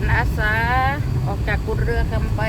ขันอาสาออกจากกุดเรือคำไป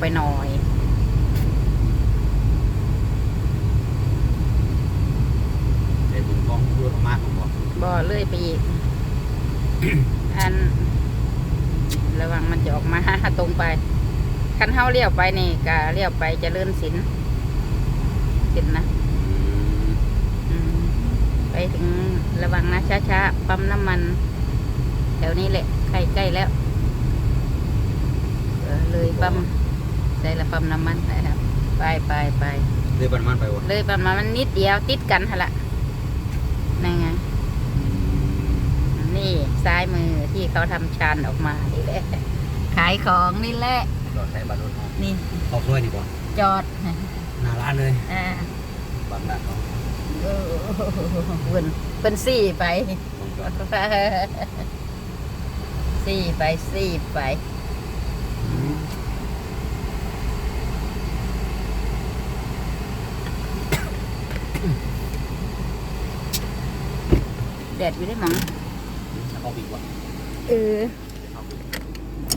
ไปหน่อยในบุญกองรวมมากของบ่บ่เลื่อยไปอีก อัน ระวังมันจะออกมา ตรงไป คันเฮาเลี้ยวไปนี่ก็เลี้ยวไปเจะเลื่อนสินสินนะอืมไปถึงระวังนะช้าๆปั๊มน้ำมันแถวนี้แหละใกล้ๆแล้ว เออเลยปั๊ม ได้ละปั๊มน้ำมันนะครับ ไปไปไปเลยบันมันไปวะเลยปั๊มน้ำมันนิดเดียวติดกันฮะละนั่นไงนี่ซ้ายมือที่เขาทำชานออกมานี่แหละขายของนี่แหละจอดใส่บัตรรถเอานี่ออกด้วยนี่บ่จอดหน้าร้านเลยอ่าบัตรร้านเขาเออเป็นเป็นสี่ไปลงจอดสี่ไปสี่ไป แดดอยู่ได้มั้งเอาบีกว่าเออเอาบีก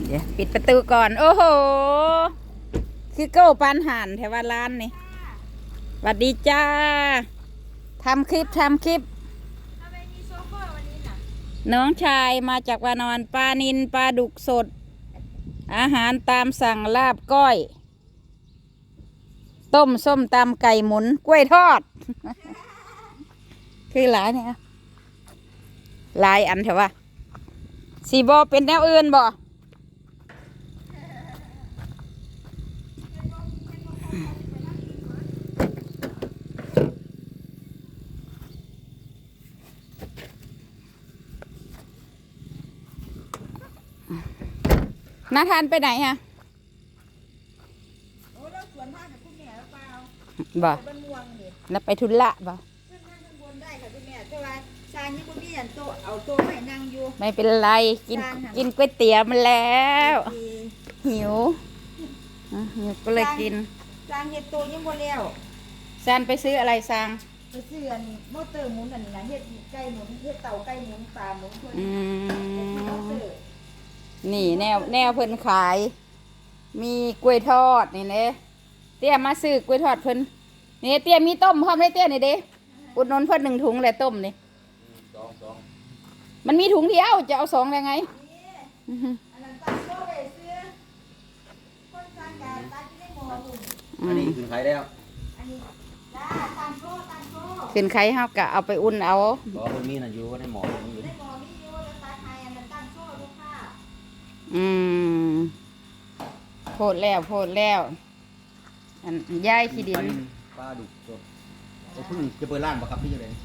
เดี๋ยวปิดประตูก่อน โอ้โห คือเก้าปานหันแถวว่าร้านนี่สวัสดีจ้าทำคลิปทำคลิป น้องชายมาจากวานอนปลานินปลาดุกสด อาหารตามสั่งลาบก้อย ต้มส้มตำไก่หมุนกล้วยทอด คือหลายเนี่ยห ลายอันเถอะวะสีบอเป็นแนวอื่นบ่นาทานไปไหนฮะบ่แล้วไปทุละบ่ขึ้นนั่งข้างบนได้ค่ะคุณแม่แต่ว่าซานนี่คุณพี่ยันโตะเอาโต๊ะให้นั่งอยู่ไม่เป็นไร กินจานค่ะกินก๋วยเตี๋ยวมาแล้ว ดีหิวอะหิวก็เลยกินซานเฮ็ดโต๊ะยังบ่แล้วซานไปซื้ออะไรซาง ไปซื้ออันมอเตอร์หมุนอันนี้นะเฮ็ดไก่หมุนเฮ็ดเตาไก่หมุนปลาหมุนคนอืมอมเตอร์นี่แนวแนวเพิ่นขาย มีกล้วยทอดนี่เน่เตี้ยมาซื้อกล้วยทอดเพิ่นนี่เตี้ยมีต้มพร้อมเลยเตี้ยนี่เด้อุดหนนเพิ่นหนึ่งถุงแหละต้มนี่สองสอง มันมีถุงเดียวจะเอาสองยังไงอื้อหืออันนั้นตัดโต๊ะไปซื้อคนซานการตัดที่ได้หมอบุญอือันมนี้คือขายแล้วอันนี้จ้าตันโต๊ะตันโต๊ะขึ้นไข่เฮาก็เอาไปอุ่นเอาบอกคนมีน่ะอยู่ในหมอคนนี้ได้หมอมีอยู่แล้วตาไทยอันนั้นตั้งโซ่ลูกค้าอืมโพดแล้วโพดแล้ว อันยายขี้ดินปลาดุกสดเอ้ยเพิ่งจะเปิดร้านบ่ครับพี่จะเลยฮะ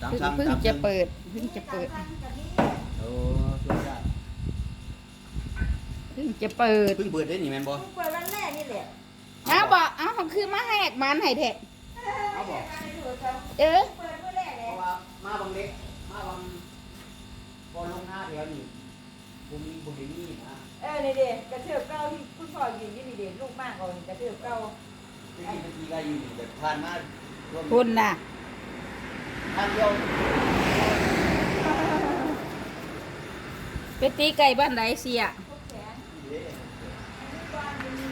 ตามเพิ่งสั่งเพิ่งตามจะสั่งเปิดเพิ่งจะเปิดสั่งกับนี่โอ้ช่วยได้เพิ่งจะเปิดเพิ่งเปิดได้นี่แม่นบ่เพิ่งเปิดวันแรกนี่แหละอ้าวบอกอ้าวคือมาแหกมันให้แท้เอาบ่การดูเขาเออเปิดวันแรกเพเลยราะว่ามาบางเล็กมาบางบอลลงหน้าเดียวนี่บ่มีบ่ได้มีนะเออเด็กๆกระเทือบเก้าที่คุณพ่อยืนนี่เด็กลูกมากกว่านี่กระเทือบเก้าที่นี่เมื่อกี้ก็อยู่แต่ผ่านมาร่วม คุณน่ะ ทางเดียวไปตีไก่บ้านไหนเสียทุกแขนเด้อันนี้บ้านนี่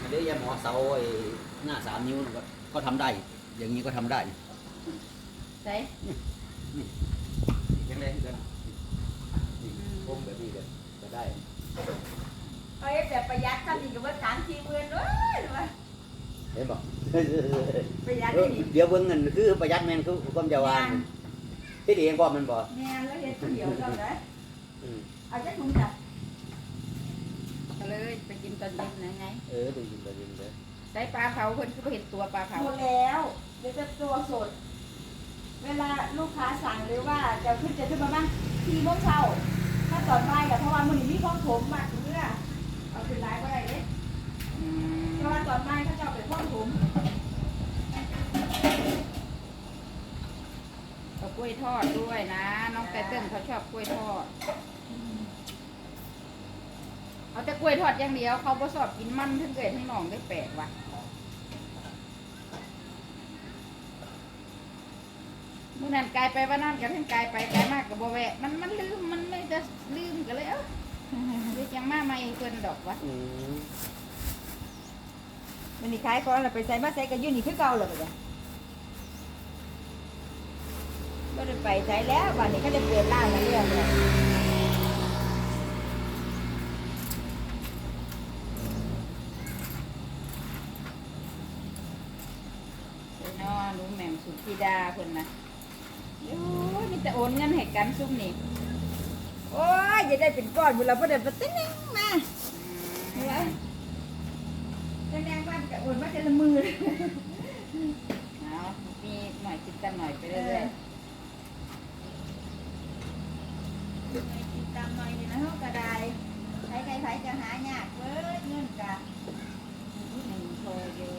อันนี้ยาหมอเสาไอ้หน้าสามนิ้วก็ก็ทำได้ อย่างนี้ก็ทำได้ใส่ยังไงกันนี่พมแบบนี้ก็ก็ได้ เอาแต่ประหยัดท่านนี่ก็ว่าสามสี่หมื่นเลยว่าเห็นบ่ประหยัดเออนี่เดี๋ยวเบิ่งเงินคือประหยัดแม่นคือความจะวานที่เองบ่มันบ่แม่แล้วเฮ็ดเดียวเราได้อืมเอาจักถุงจ้ะก็เลยไปกินตอนเย็นนะไง เออได้ยินได้ยินเด้อใส่ปลาเผาเพิ่นคือบ่เห็นตัวปลาเผาหมดแล้วเดี๋ยวจะตัวสด เวลาลูกค้าสั่งหรือว่าจะขึ้นจะขึ้นมาบ้างทีโมงเช้าถ้าตอนบ่ายกับเพราะว่ามันมีของผมมากเมื่อ เอาขึ้นไลน์ก็ได้เด้อืมเพราะว่าตอนบ่ายเขาจะเอาไปของผมเอากล้วยทอดด้วยนะ น้องไตเติ้ลเขาชอบกล้วยทอด เอาแต่กล้วยทอดอย่างเดียว เขาบ่ชอบกินมันทั้งเกิดทั้งหนองได้แปลกว่ะ มื่อนั้นกลายไปว่านั่นกันทั้งกลายไปกลายมากกับบ่แวะ มันมันลืมมันไม่จะลืมกันเลยเอ้า เรียกยังมาไม่เพิ่นดอกวะอืมมันนี่ขายของเราไปใส่มาใส่กันอยู่นี่คือเก่าเลยจ้ะก็ได้ไปใช้แล้ววันนี้ก็ได้เปลี่ยนร้านแล้วเรื่องเลยเดี๋ยวน้อหนูแหม่มสุธิดาเพิ่นนะโอ้ยมีแต่โอนเงินให้กันซุ่มนี่ โอ้ยจะได้เป็นก้อนบุเราพอเดินไปติ้งมาเห็นไหมมแสดงว่าจะโอนมาแต่ละมือเอามีหน่อยคิดกันหน่อยไปเรื่อยติดตามหน่อยนี่นะเขากระไดใครใครใครจะหายากเว้ยเงินกะหนึ่งโทรอยู่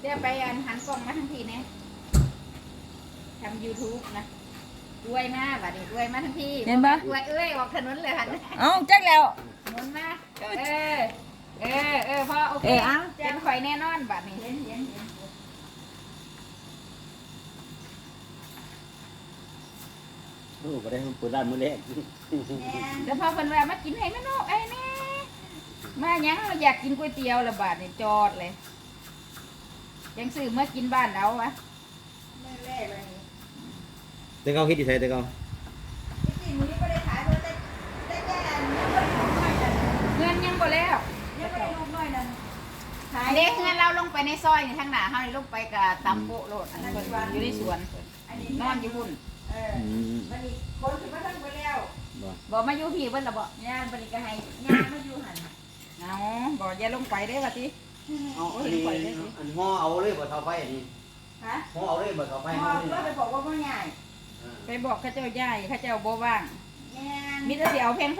เดี๋ยวไปอันหันกล้องมาทั้งทีเนี่ย ทำ YouTube นะรวยมากบัดนี้รวยมาทั้งทีเห็นปะ รวยเอ้ยออกถนนเลยหันเอ้าจักแล้วหมุนมาเออ เออ เออพอโอเคเออเอา เป็นข่อยแน่นอนบัดนี้เห็นเห็นเห็นโอ้บ่ได้เปิดร้านมื้อแรกแม่แล้วพอเพิ่นว่ามากินให้แม่นกไอ้แนี่มาหยังเราอยากกินก๋วยเตี๋ยวละบาดนี่จอดเลยยังซื้อมากินบ้านเราวะ แม่แรกเลย แต่เขาเฮ็ดที่ไสแต่เขาจริงๆมื้อนี้ไม่ได้ขายเพราะได้ได้แค่ยังไม่ได้ลูกน้อยนั่นเงินยังบ่แล้วยังไม่ได้ลูกน้อยนั่นขายเด็กเงินเราลงไปในซอยนี่ทางหน้าเฮานี่ลงไปกับตำโปะโลดอันนี้เพิ่นอยู่ในสวนเพิ่นอันนี้นอนอยู่หุ่นเอออืมมันนี่คนถึงมาทั้งไปแล้วบ่บ่มาอยู่พี่เพิ่นละบ่งานบริการให้งานมาอยู่หันเอาบ่อย่าลงไปเด้อว่าติเอาอันนี้อันห่อเอาเลยบ่เท่าไฟอันนี้ฮะห่อเอาเลยบ่เท่าไฟพ่อเอาเลยก็ไปบอกว่าพ่อใหญ่ ไปบอกเขาเจ้าย่ายเขาเจ้าบ่ว่างงานมีแต่สิเอาแพง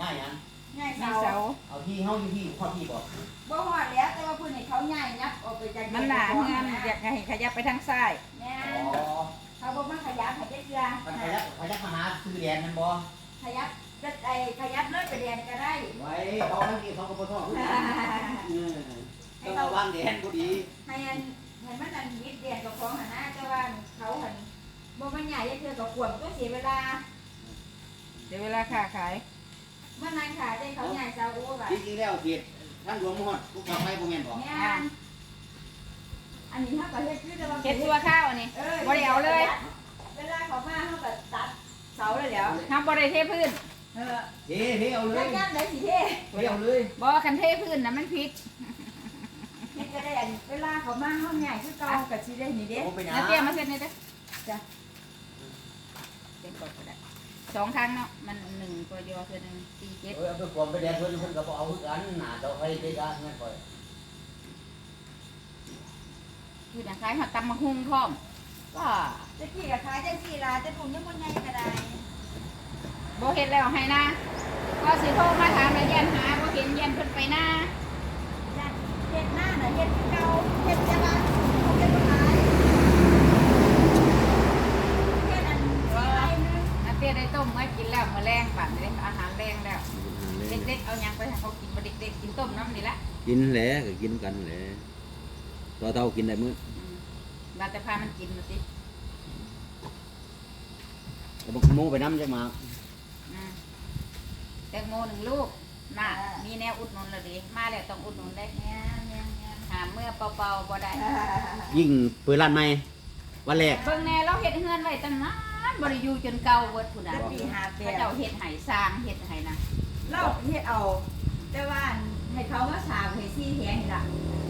ง่ายหยังง่ายๆมีเสาเสาเอาที่เฮาอยู่ที่ข้อที่บ่บ่หอดแล้วแต่ว่าเพื่อนให้เขาง่ายยับออกไปจากมันหนาเงินอยากให้ขยับไปทางซ้ายงาอ๋อนเขาบอกมาขยับขยับเรือมันขยับขยับมาหาซื้อแดนมันบ่ขยับจะไอขยับเลื่อนไปเรียนก็ได้ไว้เขาทั้งนี้เขาก็บ่ท้อคือกันเออต้องระวังแดนบ่ดี ให้อันให้มันอันมิดเรียนกับของหันหน้าแต่ว่าเขาหัน บ่มันใหญ่ยังคือกับขวบก็เสียเวลาเดี๋ยวเวลาค้าขายเมื่อนานขาได้เขาใหญ่เจ้าอ้วแบบจริงๆแล้วเขตท่านหลวงมหดพวกเราไปบ่แม่นบ่งานอันนี้ถ้ากับเฮ็ดคือแต่ว่าเฮ็ดตัวข้าวอันนี้เออบ่ได้เอาเลย เวลาเขามาเขาก็ตัดเสาเลยแล้วห้ามบ่ได้เทพื้นเออเฮ้เฮ้เอาเลย่ายงย่างได้สิเท่เฮ้เอาเลยบ่คันเทพื้นน่ะมันผิดนี่ก็ได้อันเวลาเขามาห้องใหญ่คือเก่ากับสิได้นี่เด้ผมไปนะแล้วเตรียมมาเสร็จนี่เด้อจ้ะ เต็มกดก็ได้สองครั้งเนาะมันหนึ่งตัวยอคือหนึ่งสี่เจ็ดเออเอาไปกวมไปแดนเพิ่นเพิ่นก็บ่เอาคือกันหน้าดอกไฟได้กันนั่นก่อนคือหนังคล้ายหัดตำมะฮุ่งพร้อมก็จะขี่กับขายจังสี่ล่ะจะถุงยังบ่ใหญ่ก็ได้บ่เห็นแล้วให้นะก็สิโทรมาถามแล้วยันหาบ่เห็นยันเพิ่นไปหน้าย่านเฮ็ดหน้าน่ะเฮ็ดเก่าเฮ็ดแต่ว่าเขาเฮ็ดบ่ขายเฮ็ดอันสิไรนึง อาเตี้ ยได้ต้มไว้กินแล้วมื้อแรงปั่นเลยอาหารแรงแล้วเด็กๆเอาหยังไปให้เขากินบ่เด็กๆกินต้มน้ำนี่ละกินแหละก็กินกันแหละตัวเท่ากินได้มื้ออืมเราจะพามันกินมาสิเอาบักโมไปนำจังมาอืมแตงโมหนึ่งลูกน่ะมีแนวอุดหนุนและดิมาแล้วต้องอุดหนุนได้แม่นแม่นแม่นหาเมื่อเปล่าๆบ่ได้ ยิ่งเปิดร้านใหม่วันแรกเบิ่งแน่เราเฮ็ดเฮือนไว้ตั้งนาน บ่ได้อยู่จนเก่าเบิดพุ่นน่ะจะปีหาแปเขาดเจ้าเฮ็ดให้สร้างเฮ็ดให้นะเราเฮ็ดเอา แต่ว่าให้เขามาสามให้ซี่แหงนี่ล่ะ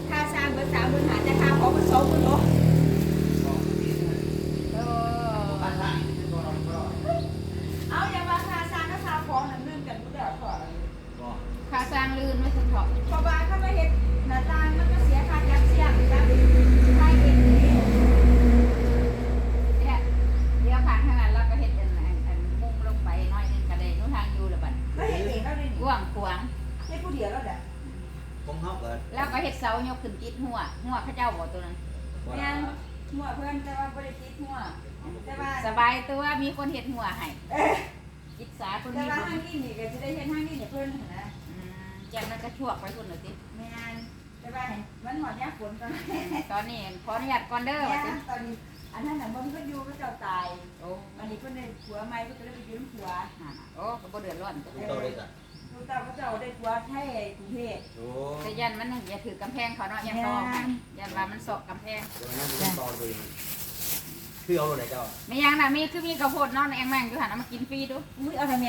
ค่าสร้างเบิดสามเบิดหาแต่ค่าของเบิดสองเบิดเนาะ เออ เอาอย่ามาค่าสร้างกับค่าของนั่นนึงกันบ่ได้พอ ค่าสร้างลื่นไว้สิเถาะ เพราะว่าถ้ามาเฮ็ดหน้าต่างมันก็เสียค่ายักเสียงครับใช่เองนี่ เนี่ยเดี๋ยวข้างข้างนั้นเราก็เฮ็ดอันอันอันมุงลงไปหน่อยหนึงก็ได้หนูทางอยู่แล้วบัด ก็เฮ็ดเองแล้วนี่ กว้างขวาง เฮ็ดผู้เดียวแล้วเด้อ ผมเฮาก็แล้วก็เฮ็ดเสายกขึ้นติดหัว หัวเขาเจ้าบ่ตัวนั้นแม่นหัวเพิ่นแต่ว่าบ่ได้ติดหัวแต่ว่าสบายตัวมีคนเฮ็ดหัวให้เอ้ยอิจฉาคนแต่นี้ว่าบ่ทางนี้นี่ก็สิได้เฮ็ดทางนี้เนี่ยเพิ่นหั่นนะอืมจังนั้นก็ชวกไปพุ่นน่ะติแม่นแต่ว่าเห็นมันหอดยาฝนตอนนี้ตอนนี้ขออนุญาตก่อนเด้อแม่ว่าติตอนนี้อันนั้นน่ะบ่มีเพิ่นอยู่ก็เจ้าตายโอ้วันนี้เพิ่นได้ผัวใหม่เพิ่นก็เลยไปอยู่นำผัวนั่นน่ะโอ้ก็บ่เดือดร้อนตัวเท่าได้ก็ลู ผัวไทยกรุงเทพ โอ้แต่ยันมันอย่าถือกำแพงเขาเนาะอย่าซอกยันว่ามันซอกกำแพงเดี๋ยวนั้นมันต่อเลยคือเอาเลยเจ้าไม่ยังน่ะมีคือมีข้าวโพดเนาะแองแมงอยู่หั่นเอามากินฟรีดู อุ้ยเอาทำไม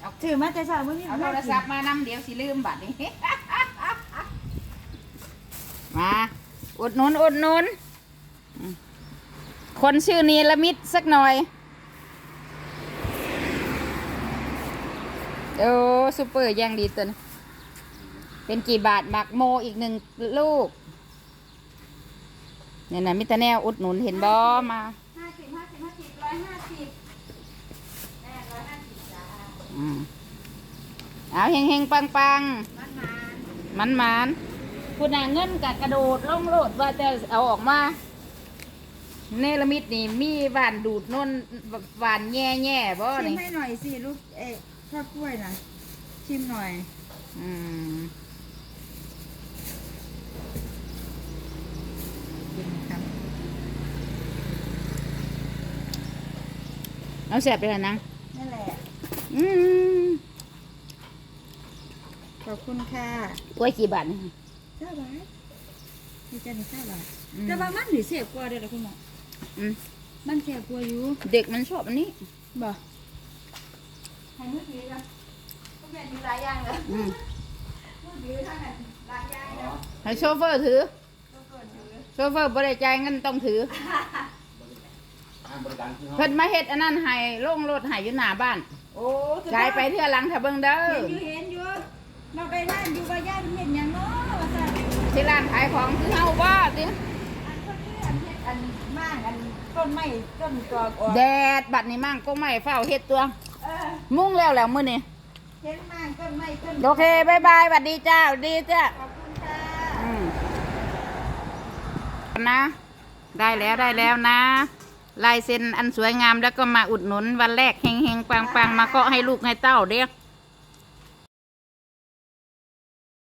เอา ถือมาแต่เช้ามื้อนี้เอาโทรศัพท์มานำเดี๋ยวสิลืมบัดนี้ มาอุดหนุนอุดหนุนอืมคนชื่อนีละมิดสักหน่อย โอ้ซูเปอร์ยังดีตัวนี้เป็นกี่บาทหมักโมอีกหนึ่งลูก เนี่ยนะมิตรแนวอุดหนุนเห็นบอมาห้าสิบห้าสิบห้าสิบร้อยห้าสิบแม่ร้อยห้าสิบจ้าอืมเอาเฮงเฮงปังปังมันมามันมันคุณน่ะเงินกับกระโดดล่องโลดว่าจะเอาออกมาเนลมิดนี่มีหวานดูดนนหวานแง่แง่ๆบ่ชิมนี่ให้หน่อยสิลูกเอ๊ะ ข้าวกล้วยนะชิมหน่อย อืมกินครับเอาแสบไปแล้วนังนั่นแหละ อืมขอบคุณค่ะกล้วยกี่บาทนี่เจ้าบาทดีใจหนึ่งเจ้าบาทอืมแต่ว่ามันหรือเสียกว่าเด้อล่ะคุณหมออืมมันเสียกว่าอยู่ เด็กมันชอบอันนี้บ่ ให้มือถือกันก็เป็นมีหลายอย่างเลยอืมมือถือทั้งนั้นหลายอย่างแล้วให้โชเฟอร์ถือก็เกินถือโชเฟอร์บริจ่ายเงินต้องถืออ่าบริการคือเฮาเพิ่นมาเฮ็ดอันนั้นให้ลงรถให้อยู่หน้าบ้านโอ้สุดยอดจ่ายไปเทื่อหลังถ้าเบิ่งเด้อเห็นอยู่เห็นอยู่เราไปร้านอยู่ว่าย่านเห็นหยังเนาะว่าซั่นที่ร้านขายของคือเฮาว่าติอันคนนี้อันเฮ็ดอันมากอันต้นไม้ต้นกอกออกแดดบัดนี้มั่งก็ไม่เฝ้าเฮ็ดตัวเออ มุ่งแล้วแล้วมื้อนี้เห็นมากต้นไม้ต้นโอเคบายบายสวัสดีจ้าสวัสดีจ้าขอบคุณค่ะอืมนะ ได้แล้วได้แล้วนะ ลายเซ็นอันสวยงามแล้วก็มาอุดหนุนวันแรกเฮงเฮงปังปังมาก็ให้ลูกให้เต้าเด็ก